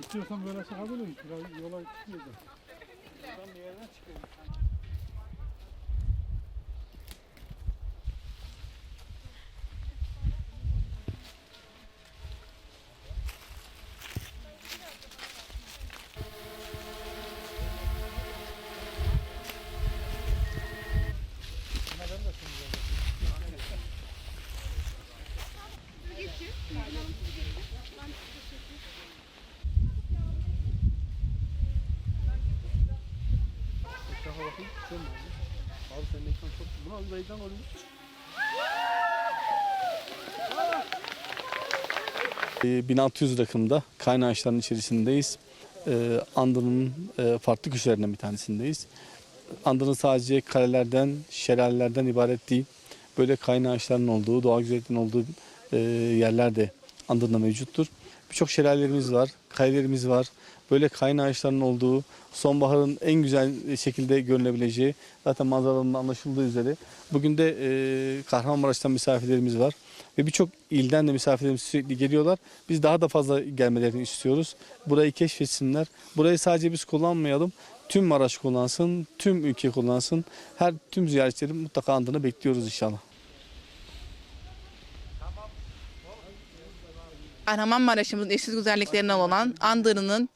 İstiyorsan böyle çıkabilirim. Yola çıkıyor da. Buradan bir yerden çıkıyor. Şaka bakayım. Sen mi aldın? Abi senin ekran çok... Bunu al dayıdan alayım. Ee, 1600 rakımda kaynağı ağaçlarının içerisindeyiz. Ee, Andır'ın e, farklı köşelerinden bir tanesindeyiz. Andır'ın sadece kalelerden, şelalelerden ibaret değil. Böyle kaynağı ağaçlarının olduğu, doğal güzelliklerin olduğu e, yerler de Andır'da mevcuttur. Birçok şelalelerimiz var, kalelerimiz var. Böyle kaynağı ağaçlarının olduğu, sonbaharın en güzel şekilde görülebileceği, zaten manzaralarından anlaşıldığı üzere. Bugün de e, Kahramanmaraş'tan misafirlerimiz var. Ve birçok ilden de misafirlerimiz sürekli geliyorlar. Biz daha da fazla gelmelerini istiyoruz. Burayı keşfetsinler. Burayı sadece biz kullanmayalım. Tüm Maraş kullansın, tüm ülke kullansın. Her tüm ziyaretçilerin mutlaka andını bekliyoruz inşallah. Kahramanmaraş'ımızın eşsiz güzelliklerinden olan Andırı'nın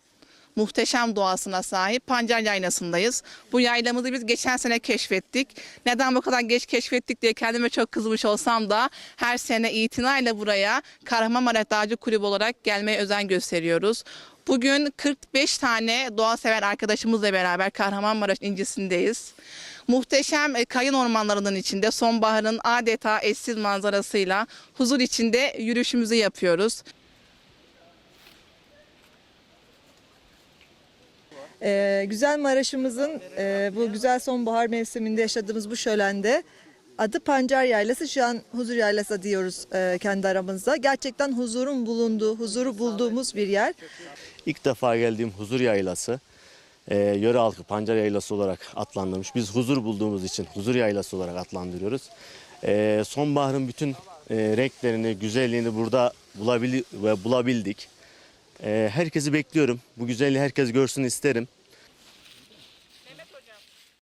muhteşem doğasına sahip Pancar Yaylası'ndayız. Bu yaylamızı biz geçen sene keşfettik. Neden bu kadar geç keşfettik diye kendime çok kızmış olsam da her sene itinayla buraya Kahramanmaraş Dağcı Kulübü olarak gelmeye özen gösteriyoruz. Bugün 45 tane doğa sever arkadaşımızla beraber Kahramanmaraş incisindeyiz. Muhteşem e, kayın ormanlarının içinde sonbaharın adeta eşsiz manzarasıyla huzur içinde yürüyüşümüzü yapıyoruz. Ee, güzel Maraş'ımızın e, bu güzel sonbahar mevsiminde yaşadığımız bu şölende adı Pancar Yaylası. Şu an huzur yaylası diyoruz e, kendi aramızda. Gerçekten huzurun bulunduğu, huzuru bulduğumuz bir yer. İlk defa geldiğim huzur yaylası. E, yöre halkı pancar yaylası olarak adlandırmış. Biz huzur bulduğumuz için huzur yaylası olarak adlandırıyoruz. E, sonbaharın bütün e, renklerini, güzelliğini burada bulabili ve bulabildik. E, herkesi bekliyorum. Bu güzelliği herkes görsün isterim.